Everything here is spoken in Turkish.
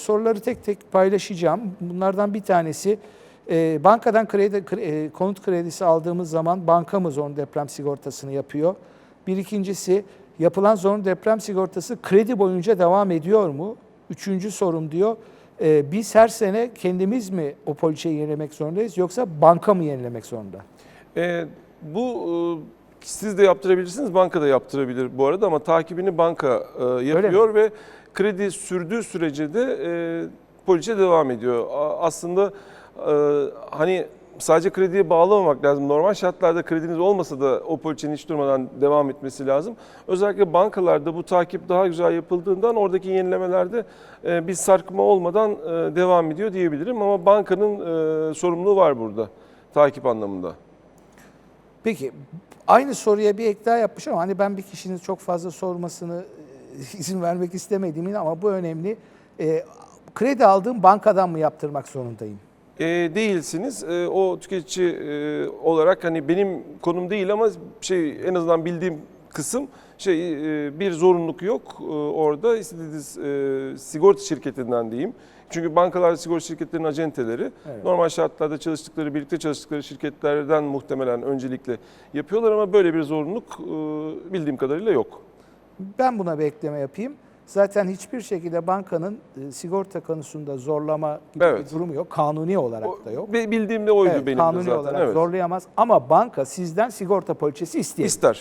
Soruları tek tek paylaşacağım. Bunlardan bir tanesi e, bankadan kredi kre- e, konut kredisi aldığımız zaman bankamız zorunlu deprem sigortasını yapıyor. Bir ikincisi yapılan zorunlu deprem sigortası kredi boyunca devam ediyor mu? Üçüncü sorum diyor. e, biz her sene kendimiz mi o poliçeyi yenilemek zorundayız yoksa banka mı yenilemek zorunda? Ee, bu e, siz de yaptırabilirsiniz, banka da yaptırabilir bu arada ama takibini banka e, yapıyor ve kredi sürdüğü sürece de e, poliçe devam ediyor. A- Aslında e, hani sadece krediye bağlamamak lazım. Normal şartlarda krediniz olmasa da o poliçenin hiç durmadan devam etmesi lazım. Özellikle bankalarda bu takip daha güzel yapıldığından oradaki yenilemelerde e, bir sarkma olmadan e, devam ediyor diyebilirim. Ama bankanın e, sorumluluğu var burada takip anlamında. Peki aynı soruya bir ek daha yapmış ama hani ben bir kişinin çok fazla sormasını e, izin vermek istemediğimin ama bu önemli. E, kredi aldığım bankadan mı yaptırmak zorundayım? E, değilsiniz. E, o tüketici e, olarak hani benim konum değil ama şey en azından bildiğim kısım şey e, bir zorunluluk yok e, orada istediğiniz e, sigorta şirketinden diyeyim. Çünkü bankalar sigorta şirketlerinin acenteleri. Evet. Normal şartlarda çalıştıkları, birlikte çalıştıkları şirketlerden muhtemelen öncelikle yapıyorlar ama böyle bir zorunluluk bildiğim kadarıyla yok. Ben buna bir ekleme yapayım. Zaten hiçbir şekilde bankanın sigorta konusunda zorlama gibi Evet. bir durumu yok. Kanuni olarak da yok. Bi- Bildiğim de oydu Evet, benim kanuni de zaten. olarak evet. zorlayamaz ama banka sizden sigorta poliçesi isteyebilir. İster.